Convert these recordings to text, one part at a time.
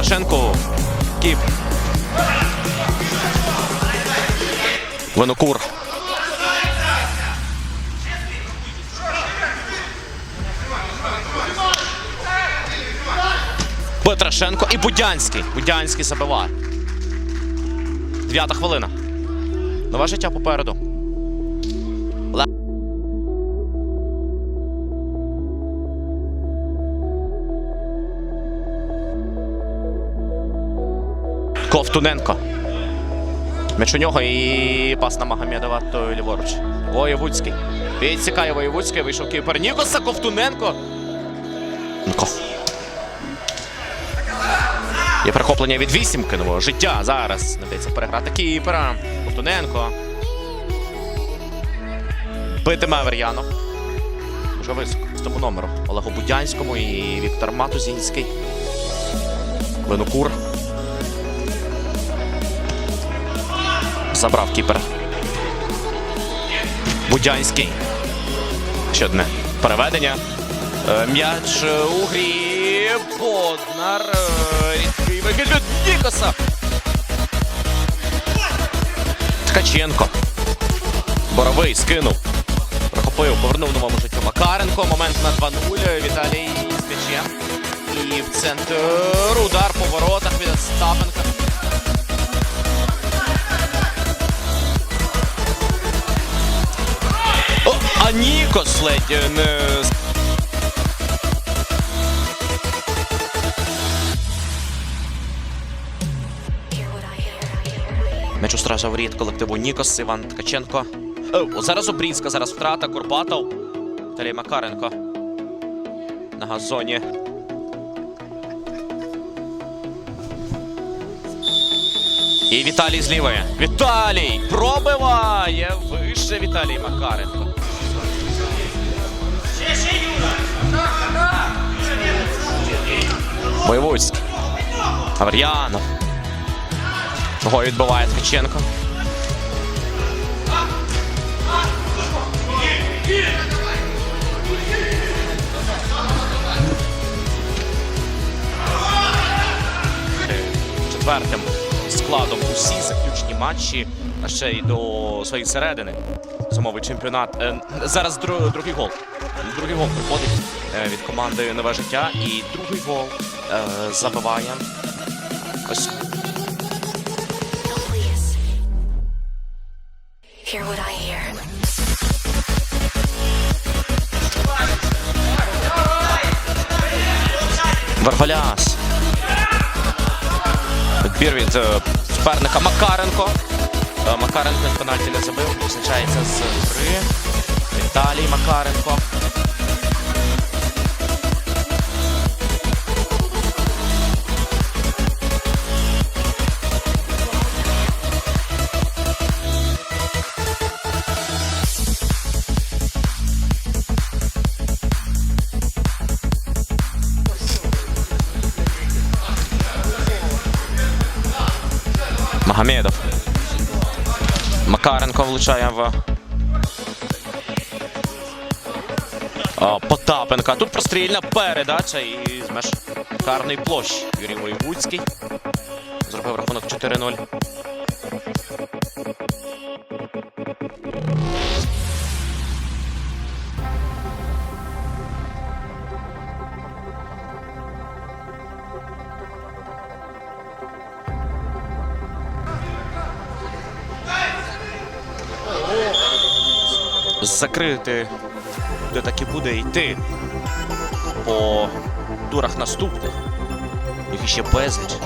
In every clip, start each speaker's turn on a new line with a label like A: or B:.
A: Петрашенко. Кіп. Винокур. Петрашенко і Будянський. Будянський забиває. Дев'ята хвилина. Нове життя попереду. Ковтуненко. М'яч у нього і пас на Магомедова, то ліворуч. Воєвудський. Відсікає Воєвудський, вийшов кіпер Нікоса, Ковтуненко. Нко. Є перехоплення від вісімки нового життя. Зараз надається переграти кіпера. Ковтуненко. Битиме Авер'янов. Дуже високо. З тому номеру. Олегу Будянському і Віктор Матузінський. Винокур. Забрав кіпер. Будянський. Ще одне переведення. Е, М'яч у грі. Боднар. е, Рідкий вихід від Нікоса. Ткаченко. Боровий скинув. Прохопив, повернув новому життю Макаренко. Момент на 2-0. Віталій з м'ячем. І в центр удар по воротах від Остапенка. Нікос ледь е, не М'яч устражав рід колективу Нікос, Іван Ткаченко. Е, о, зараз Обрізка, зараз втрата, Курбатов. Віталій Макаренко. На газоні. І Віталій з. Віталій пробиває вище Віталій Макаренко. Бойовуцький. Авар'янов. Того відбиває Ткаченко. Четвертим складом усі заключні матчі, ще й до своєї середини. Зимовий чемпіонат. Е, Зараз другий гол. Другий гол приходить е, від команди Нове життя. І другий гол забиває. Ось
B: Hear what I hear.
A: Варваляс. Відбір від е, суперника Макаренко. Е, Макаренко пенальті не забив, визначається з гри. Віталій Макаренко. Магомедов. Макаренко влучає в. Потапенка. Тут прострільна передача і з меж площі. Юрій Воєвудський. Зробив рахунок 4-0. Закрити, де так і буде йти по турах наступних. Їх іще безліч.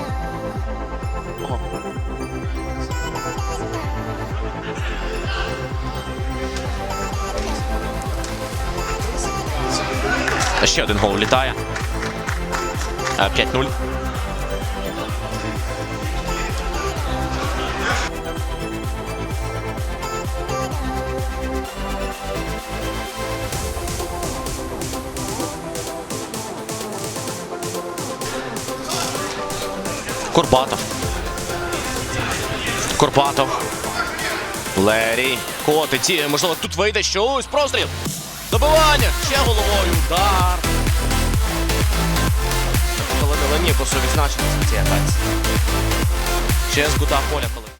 A: Та Ще один гол влітає. Е, 5-0. Курбатов. Курбатов. Лері. Котиці. Можливо, тут вийде щось. Простріл. Добивання. Ще головою. Удар. Коли не Нікосу відзначитися в цій атаці. Ще з кута поля, коли.